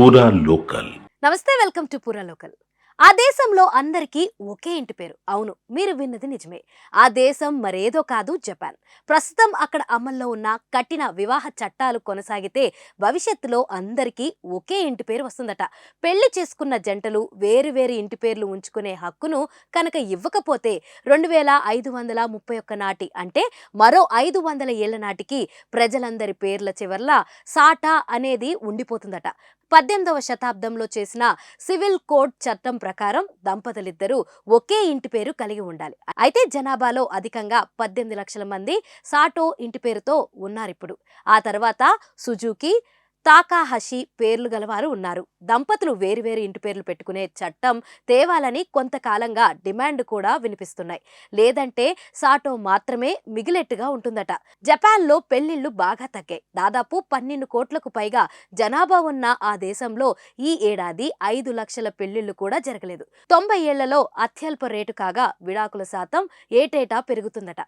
పూరా లోకల్ నమస్తే welcome to పూరా లోకల్ ఆ దేశంలో అందరికీ ఒకే ఇంటి పేరు. అవును మీరు విన్నది నిజమే. ఆ దేశం మరేదో కాదు జపాన్. ప్రస్తుతం అక్కడ అమల్లో ఉన్న కఠిన వివాహ చట్టాలు కొనసాగితే భవిష్యత్తులో అందరికీ ఒకే ఇంటి పేరు వస్తుందట. పెళ్ళి చేసుకున్న జంటలు వేరు వేరు ఇంటి పేర్లు ఉంచుకునే హక్కును కనుక ఇవ్వకపోతే రెండు వేల ఐదు వందల ముప్పై ఒక్క నాటి అంటే మరో ఐదు వందల ఏళ్ళ నాటికి ప్రజలందరి పేర్ల చివర్ల సాటా అనేది ఉండిపోతుందట. పద్దెనిమిదవ శతాబ్దంలో చేసిన సివిల్ కోడ్ చట్టం ప్రకారం దంపతులిద్దరూ ఒకే ఇంటి పేరు కలిగి ఉండాలి. అయితే జనాభాలో అధికంగా పద్దెనిమిది లక్షల మంది సాటో ఇంటి పేరుతో ఉన్నారిప్పుడు. ఆ తర్వాత సుజుకి తాకాహషి పేర్లు గలవారు ఉన్నారు. దంపతులు వేరువేరు ఇంటి పేర్లు పెట్టుకునే చట్టం తేవాలని కొంతకాలంగా డిమాండ్ కూడా వినిపిస్తున్నాయి. లేదంటే సాటో మాత్రమే మిగిలెట్టుగా ఉంటుందట. జపాన్లో పెళ్ళిళ్ళు బాగా తగ్గాయి. దాదాపు పన్నెండు కోట్లకు పైగా జనాభా ఉన్న ఆ దేశంలో ఈ ఏడాది ఐదు లక్షల పెళ్ళిళ్ళు కూడా జరగలేదు. తొంభై ఏళ్ళలో అత్యల్ప రేటు కాగా విడాకుల శాతం ఏటేటా పెరుగుతుందట.